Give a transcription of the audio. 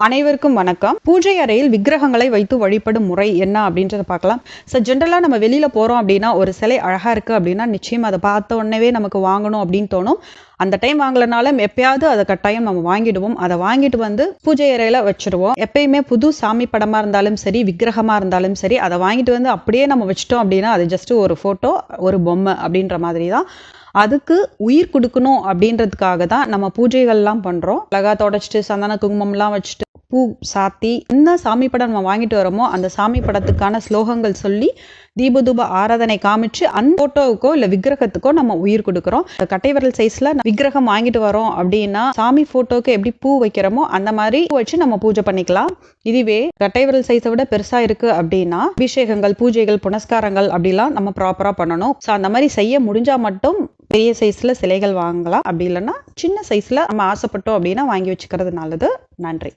அனைவருக்கும் வணக்கம். பூஜை அறையில் விக்கிரகங்களை வைத்து வழிபடும் முறை என்ன அப்படின்றத பார்க்கலாம். ஸோ ஜென்ரலாக நம்ம வெளியில் போகிறோம் அப்படின்னா ஒரு சிலை அழகாக இருக்குது அப்படின்னா நிச்சயம் அதை பார்த்த உடனே நமக்கு வாங்கணும் அப்படின்னு தோணும். அந்த டைம் வாங்கலனாலும் எப்பயாவது அதை கட்டாயம் நம்ம வாங்கிடுவோம். அதை வாங்கிட்டு வந்து பூஜை அறையில் வச்சுருவோம். எப்பயுமே புது சாமி படமாக இருந்தாலும் சரி விக்கிரகமாக இருந்தாலும் சரி அதை வாங்கிட்டு வந்து அப்படியே நம்ம வச்சிட்டோம் அப்படின்னா அது ஜஸ்ட்டு ஒரு ஃபோட்டோ ஒரு பொம்மை அப்படின்ற மாதிரி தான். அதுக்கு உயிர் கொடுக்கணும் அப்படின்றதுக்காக தான் நம்ம பூஜைகள்லாம் பண்ணுறோம் அழகாக தொடச்சிட்டு சந்தன குங்குமம்லாம் வச்சுட்டு பூ சாத்தி என்ன சாமி படம் நம்ம வாங்கிட்டு வரோமோ அந்த சாமி படத்துக்கான ஸ்லோகங்கள் சொல்லி தீபதூப ஆராதனை காமிச்சு அந்த ஃபோட்டோவுக்கோ இல்லை விக்கிரகத்துக்கோ நம்ம உயிர் கொடுக்குறோம். இந்த கட்டைவரல் சைஸில் விக்கிரகம் வாங்கிட்டு வரோம் அப்படின்னா சாமி ஃபோட்டோக்கு எப்படி பூ வைக்கிறோமோ அந்த மாதிரி பூ வச்சு நம்ம பூஜை பண்ணிக்கலாம். இதுவே கட்டைவரல் சைஸை விட பெருசாக இருக்கு அப்படின்னா அபிஷேகங்கள் பூஜைகள் புனஸ்காரங்கள் அப்படிலாம் நம்ம ப்ராப்பராக பண்ணணும். ஸோ அந்த மாதிரி செய்ய முடிஞ்சால் மட்டும் பெரிய சைஸில் சிலைகள் வாங்கலாம். அப்படி இல்லைன்னா சின்ன சைஸில் நம்ம ஆசைப்பட்டோம் அப்படின்னா வாங்கி வச்சுக்கிறது நல்லது. நன்றி.